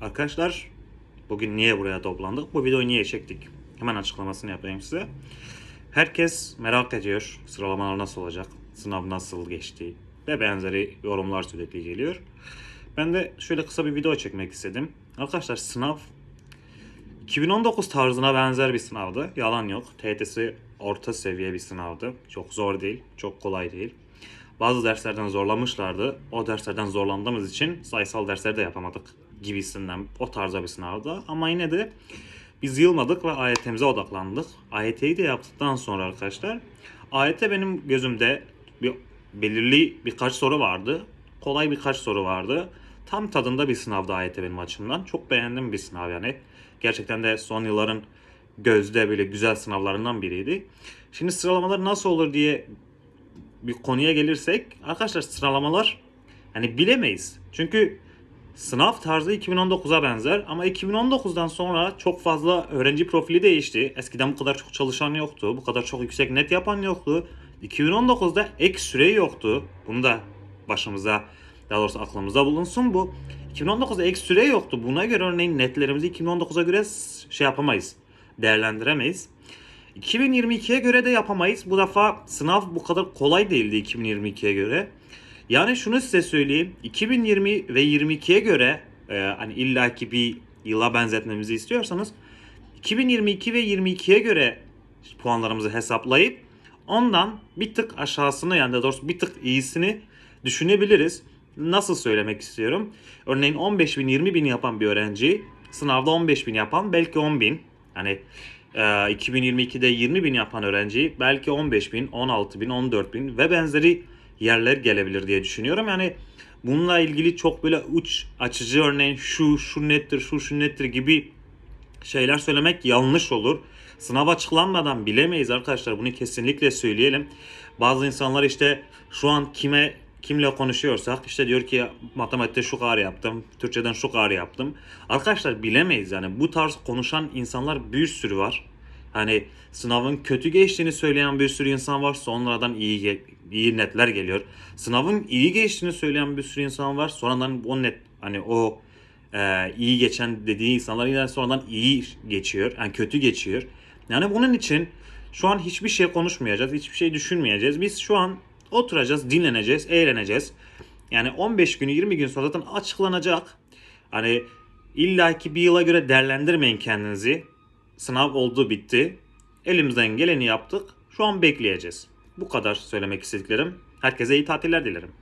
Arkadaşlar bugün niye buraya toplandık? Bu videoyu niye çektik? Hemen açıklamasını yapayım size. Herkes merak ediyor sıralamalar nasıl olacak, sınav nasıl geçti ve benzeri yorumlar sürekli geliyor. Ben de şöyle kısa bir video çekmek istedim. Arkadaşlar sınav 2019 tarzına benzer bir sınavdı. Yalan yok. TET'si orta seviye bir sınavdı. Çok zor değil, çok kolay değil. Bazı derslerden zorlamışlardı. O derslerden zorlandığımız için sayısal dersleri de yapamadık gibisinden o tarzda bir sınavdı. Ama yine de biz yılmadık ve AYT'mize odaklandık. AYT'yi de yaptıktan sonra arkadaşlar AYT benim gözümde bir belirli birkaç soru vardı. Kolay birkaç soru vardı. Tam tadında bir sınavdı AYT benim açımdan. Çok beğendim bir sınav yani. Gerçekten de son yılların gözde böyle güzel sınavlarından biriydi. Şimdi sıralamalar nasıl olur diye bir konuya gelirsek arkadaşlar sıralamalar hani bilemeyiz. Çünkü sınav tarzı 2019'a benzer ama 2019'dan sonra çok fazla öğrenci profili değişti. Eskiden bu kadar çok çalışan yoktu. Bu kadar çok yüksek net yapan yoktu. 2019'da ek süre yoktu. Bunu da başımıza daha doğrusu aklımızda bulunsun bu. 2019'da ek süre yoktu. Buna göre örneğin netlerimizi 2019'a göre şey yapamayız. Değerlendiremeyiz. 2022'ye göre de yapamayız. Bu defa sınav bu kadar kolay değildi 2022'ye göre. Yani şunu size söyleyeyim. 2020 ve 22'ye göre e, hani illaki bir yıla benzetmemizi istiyorsanız 2022 ve 22'ye göre puanlarımızı hesaplayıp ondan bir tık aşağısını yani doğrusu bir tık iyisini düşünebiliriz. Nasıl söylemek istiyorum? Örneğin 15 bin 20 bin yapan bir öğrenci sınavda 15 bin yapan belki 10 bin. Hani e, 2022'de 20 bin yapan öğrenci belki 15 bin, 16 bin, 14 bin ve benzeri yerler gelebilir diye düşünüyorum. Yani bununla ilgili çok böyle uç açıcı örneğin şu şu nettir, şu şu nettir gibi şeyler söylemek yanlış olur. Sınav açıklanmadan bilemeyiz arkadaşlar. Bunu kesinlikle söyleyelim. Bazı insanlar işte şu an kime kimle konuşuyorsak işte diyor ki matematikte şu kadar yaptım, Türkçeden şu kadar yaptım. Arkadaşlar bilemeyiz yani bu tarz konuşan insanlar bir sürü var. Hani sınavın kötü geçtiğini söyleyen bir sürü insan var. Sonradan iyi iyi netler geliyor. Sınavın iyi geçtiğini söyleyen bir sürü insan var. Sonradan o net hani o e, iyi geçen dediği insanlar yine sonradan iyi geçiyor. Yani kötü geçiyor. Yani bunun için şu an hiçbir şey konuşmayacağız. Hiçbir şey düşünmeyeceğiz. Biz şu an oturacağız, dinleneceğiz, eğleneceğiz. Yani 15 gün 20 gün sonra zaten açıklanacak. Hani illaki bir yıla göre değerlendirmeyin kendinizi. Sınav oldu bitti. Elimizden geleni yaptık. Şu an bekleyeceğiz. Bu kadar söylemek istediklerim. Herkese iyi tatiller dilerim.